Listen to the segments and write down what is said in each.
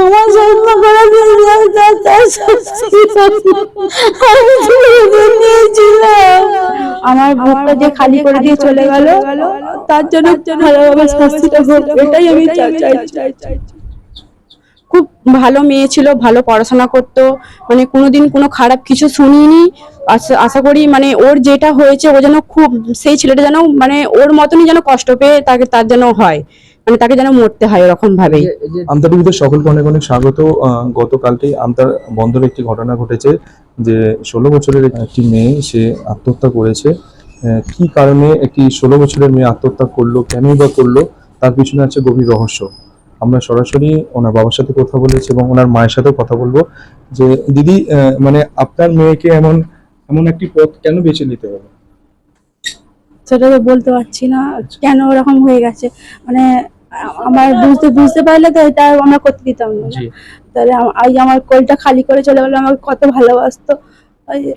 আমার জন্ম করে। আমি নিয়েছিলাম বুকটা যে খালি করে দিয়ে চলে গেল তার জন্য ভালোভাবে শাস্তিটা হোক এটাই আমি চাই চাই খুব ভালো মেয়ে ছিল ভালো পড়াশোনা করতো মানে কোনোদিন কোনো খারাপ কিছু শুনিনি আশা করি মানে ওর যেটা হয়েছে ও যেন খুব সেই ছেলেটা যেন মানে ওর মতনই যেন কষ্ট পেয়ে তাকে তার যেন হয় মানে তাকে যেন মরতে হয় এরকম ভাবেই আমতা টিভিতে সকলকে অনেক অনেক স্বাগত গতকালকেই আমতার বন্দরে একটি ঘটনা ঘটেছে যে ষোলো বছরের একটি মেয়ে সে আত্মহত্যা করেছে। কি কারণে একটি ষোলো বছরের মেয়ে আত্মহত্যা করল কেনই বা করল তার পিছনে আছে গভীর রহস্য। আমরা সরাসরি ওনার বাবার সাথে কথা বলেছি এবং ওনার মায়ের সাথেও কথা বলব যে দিদি আহ, মানে আপনার মেয়েকে এমন এমন একটি পথ কেন বেছে নিতে হবে? সেটা তো বলতে পারছি না। কেন ওরকম হয়ে গেছে? মানে আমার বুঝতে বুঝতে পারলে তো এটা আমরা করতে দিতাম না। তাহলে আজ আমার কোলটা খালি করে চলে গেলো আমাকে কত ভালোবাসতো।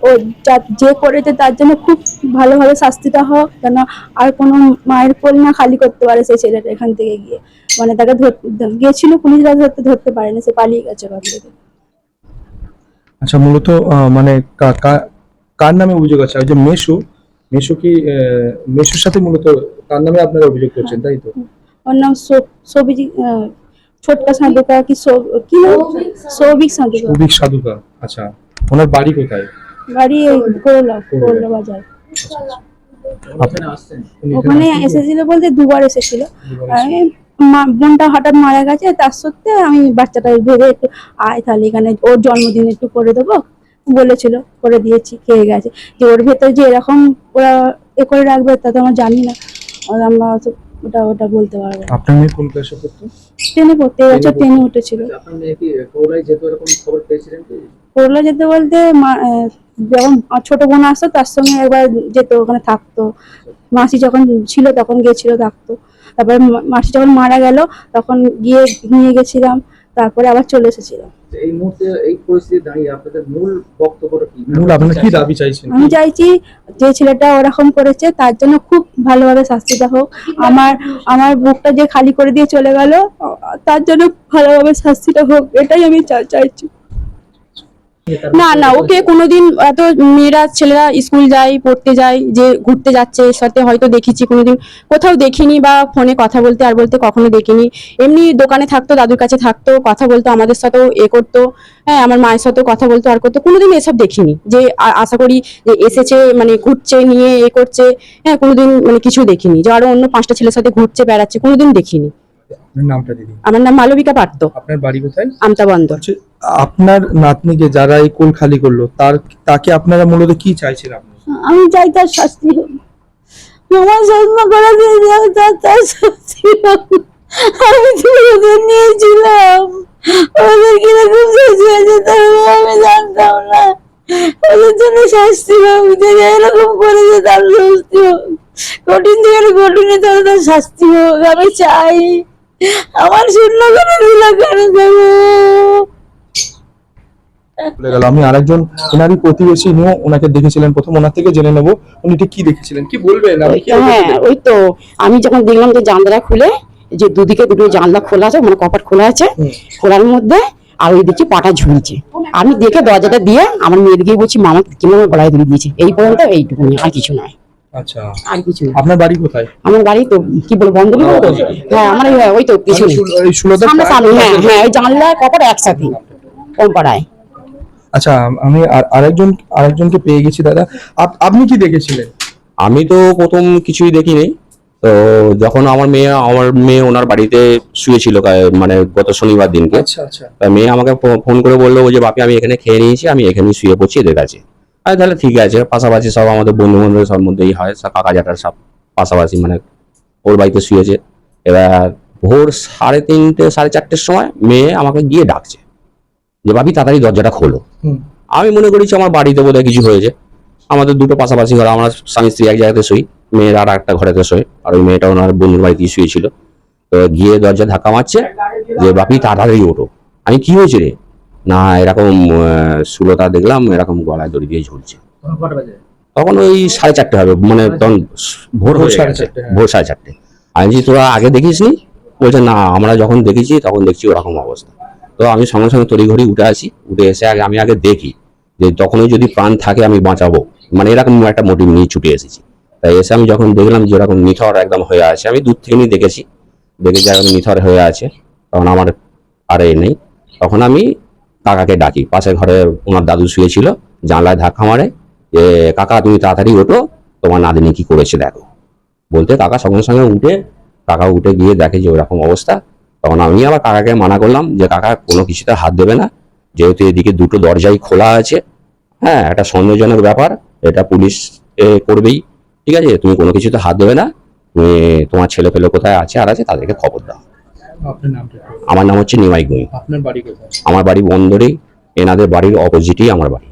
ও যা- যে করেছে তার জন্য খুব ভালোভাবে শাস্তিটা হোক যেন আর কোনো মায়ের কোল না খালি করতে পারে সেই ছেলেটা এখান থেকে গিয়ে। মানে তাকে ধর- গিয়েছিল পুলিশরা ধরতে ধরতে পারেনি সে পালিয়ে গেছে ওখান থেকে। আচ্ছা মূলত আহ, মানে কার নামে অভিযোগ আছে? ওই যে মেশু মেশু কি আহ, মেশুর সাথে মূলত তার নামে আপনারা অভিযোগ করছেন তাই তো? ওর নাম সো- সবিজি ছোটকা সাঁদুকা কি কি নাম? সৌভিক সাঁদুকা কবিক সাধুকা। আচ্ছা। ওনার বাড়ি কোথায়? গাড়ি করলা করলা বাজার। ওখানে এসেছিল বলতে দুবার এসেছিল। আমি মা- বোনটা হঠাৎ মারা গেছে তার সত্ত্বে আমি বাচ্চাটা ভেবে একটু আয় তাহলে এখানে ওর জন্মদিন একটু করে দেবো। বলেছিল করে দিয়েছি খেয়ে গেছে। যে ওর ভেতর যে এরকম ওরা এ করে রাখবে তা তো আমরা জানি না। আমরা ওটা ওটা বলতে পারব। আপনার মেয়ে কোন ক্লাসে পড়তো? ট্রেনে পড়তে বছর টেনে উঠেছিল। আপনার মেয়ে কি কৌলাই যেতে এরকম খবর পেয়েছিলেন কি? করল যেতে বলতে যখন ছোট বোন আসতো তার সঙ্গে একবার যেত ওখানে থাকতো। মাসি যখন ছিল তখন গেছিল থাকতো। তারপরে মাসি যখন মারা গেল তখন গিয়ে নিয়ে গেছিলাম। তারপরে আবার চলে এসেছিল। এই মুহূর্তে এই পরিস্থিতি দাঁড়িয়ে আপনাদের মূল বক্তব্যটা কি? মূল আপনারা কি দাবি চাইছেন? আমি চাইছি যে ছেলেটা ওরকম করেছে তার জন্য খুব ভালোভাবে শাস্তিটা হোক। আমার আমার বুকটা যে খালি করে দিয়ে চলে গেল তার জন্য ভালোভাবে শাস্তিটা হোক এটাই আমি চাইছি। না না ওকে কোনোদিন এত মেয়েরা ছেলেরা স্কুল যায় পড়তে যায় যে ঘুরতে যাচ্ছে এর সাথে হয়তো দেখেছি কোনোদিন। কোথাও দেখিনি বা ফোনে কথা বলতে আর বলতে কখনো দেখিনি। এমনি দোকানে থাকতো দাদুর কাছে থাকতো কথা বলতো আমাদের সাথেও এ করতো। হ্যাঁ আমার মায়ের সাথেও কথা বলতো আর করতো। কোনোদিন এসব দেখিনি। যে আশা করি যে এসেছে মানে ঘুরছে নিয়ে এ করছে হ্যাঁ কোনোদিন মানে কিছু দেখিনি। যে আরও অন্য পাঁচটা ছেলের সাথে ঘুরছে বেড়াচ্ছে কোনোদিন দেখিনি। আপনার নামটা দিদি। আমার নাম মালবিকা পারতো আপনার বাড়ি কোথায়? আমতা বন্দর। আপনার নাতনিকে যারা এই কোল খালি করল, তার তাকে আপনারা মূলত কি চাইছেন আমি চাই তার শাস্তি হোক। আমার জন্ম করে দিয়ে তার তার শাস্তি হোক। আমি ওদের নিয়েছিলাম। ওদের কীরকম শাস্তি হয়েছে তার আমি জানতাম না। ওদের জন্য শাস্তি হোক। যে এরকম করেছে তার শাস্তি হোক। কঠিন থেকে কঠিনে তার তার শাস্তি হোক। আমি চাই। আমার শূন্য করে দিল কেন দেবো? বলে গেল আমি আরেকজন ওনারই প্রতিবেশী নিয়েও ওনাকে দেখেছিলেন প্রথম ওনার থেকে জেনে নেব উনি ঠিক কি দেখেছিলেন কি বলবেন? হ্যাঁ ওই তো আমি যখন দেখলাম যে জানলা খুলে যে দুদিকে দুটো জানলা খোলা আছে মানে কপাট খোলা আছে। খোলার মধ্যে আর ওই দিকে পাটা ঝুলছে। আমি দেখে দরজাটা দিয়ে আমার মেয়েদিকে বলছি মামা কীভাবে গলায় ধরে দিয়েছে। এই পর্যন্ত এইটুকুনি আর কিছু নয়। আচ্ছা। আর কিছু আপনার বাড়ি কোথায়? আমার বাড়ি তো কি বলব বন্ধ তো? হ্যাঁ আমার ওই তো পিছনে। সুলতার সামনে সামনে হ্যাঁ হ্যাঁ ওই জানলা কপাট একসাথে কোন পাড়ায়। আচ্ছা আমি আর- আরেকজন আরেকজনকে পেয়ে গেছি দাদা। আপ- আপনি কি দেখেছিলেন? আমি তো প্রথম কিছুই দেখিনি। তো যখন আমার মেয়ে আমার মেয়ে ওনার বাড়িতে শুয়েছিল মানে গত শনিবার দিনকে আচ্ছা আচ্ছা। তা মেয়ে আমাকে ফোন করে বলল যে বাপি আমি এখানে খেয়ে নিয়েছি আমি এখানেই শুয়ে পড়ছি এদের কাছে। আর তাহলে ঠিক আছে পাশাপাশি সব আমাদের বন্ধু বান্ধব সব মধ্যেই হয় কাকা জাটার সব পাশাপাশি মানে ওর বাড়িতে শুয়েছে। এবার ভোর সাড়ে তিনটে সাড়ে চারটের সময় মেয়ে আমাকে গিয়ে ডাকছে। যে বাপি তাড়াতাড়ি দরজাটা খোলো। আমি মনে করেছি আমার বাড়িতে বোধহয় কিছু হয়েছে। আমাদের দুটো পাশাপাশি ঘর আমরা স্বামী স্ত্রী এক জায়গাতে শুই মেয়ের আর একটা ঘরেতে শোয় আর ওই মেয়েটা ওনার বন্ধুর বাড়িতেই শুয়েছিল। তো গিয়ে দরজা ধাক্কা মারছে যে বাপি তাড়াতাড়ি ওঠো। আমি কি হয়েছে রে? না এরকম সুলতা দেখলাম এরকম গলায় দড়ি দিয়ে ঝুলছে। তখন ওই সাড়ে চারটে হবে মানে তখন ভোর হয়ে সাড়ে গেছে। চারটে। ভোর সাড়ে চারটে। আমি তোরা আগে দেখিস নি বলছে না আমরা যখন দেখেছি তখন দেখছি ওরকম অবস্থা। তো আমি সঙ্গে সঙ্গে তড়িঘড়ি উঠে আসি, উঠে এসে আগে আমি আগে দেখি যে তখনই যদি প্রাণ থাকে আমি বাঁচাবো। মানে এরকম একটা মোটিভ নিয়ে ছুটে এসেছি। তাই এসে আমি যখন দেখলাম যে এরকম নিথর একদম হয়ে আছে, আমি দূর থেকে দেখেছি। দেখে যে একদম নিথর হয়ে আছে, তখন আমার আর এ নেই। তখন আমি কাকাকে ডাকি। পাশের ঘরে ওনার দাদু শুয়েছিল, জানলায় ধাক্কা মারে যে, কাকা, তুমি তাড়াতাড়ি ওঠো, তোমার নাদিনী কি করেছে দেখো। বলতে কাকা সঙ্গে সঙ্গে উঠে কাকা উঠে গিয়ে দেখে যে ওরকম অবস্থা। তখন আমি আবার কাকাকে মানা করলাম যে কাকা কোনো কিছুতে হাত দেবে না। যেহেতু এদিকে দুটো দরজাই খোলা আছে হ্যাঁ একটা সন্দেহজনক ব্যাপার এটা পুলিশ এ, করবেই। ঠিক আছে তুমি কোনো কিছুতে হাত দেবে না। তুমি তোমার ছেলে ফেলে কোথায় আছে আর আছে তাদেরকে খবর দাও। আমার নাম হচ্ছে নিমাই গুই আমার বাড়ি বন্দরেই। এনাদের বাড়ির অপোজিটেই আমার বাড়ি।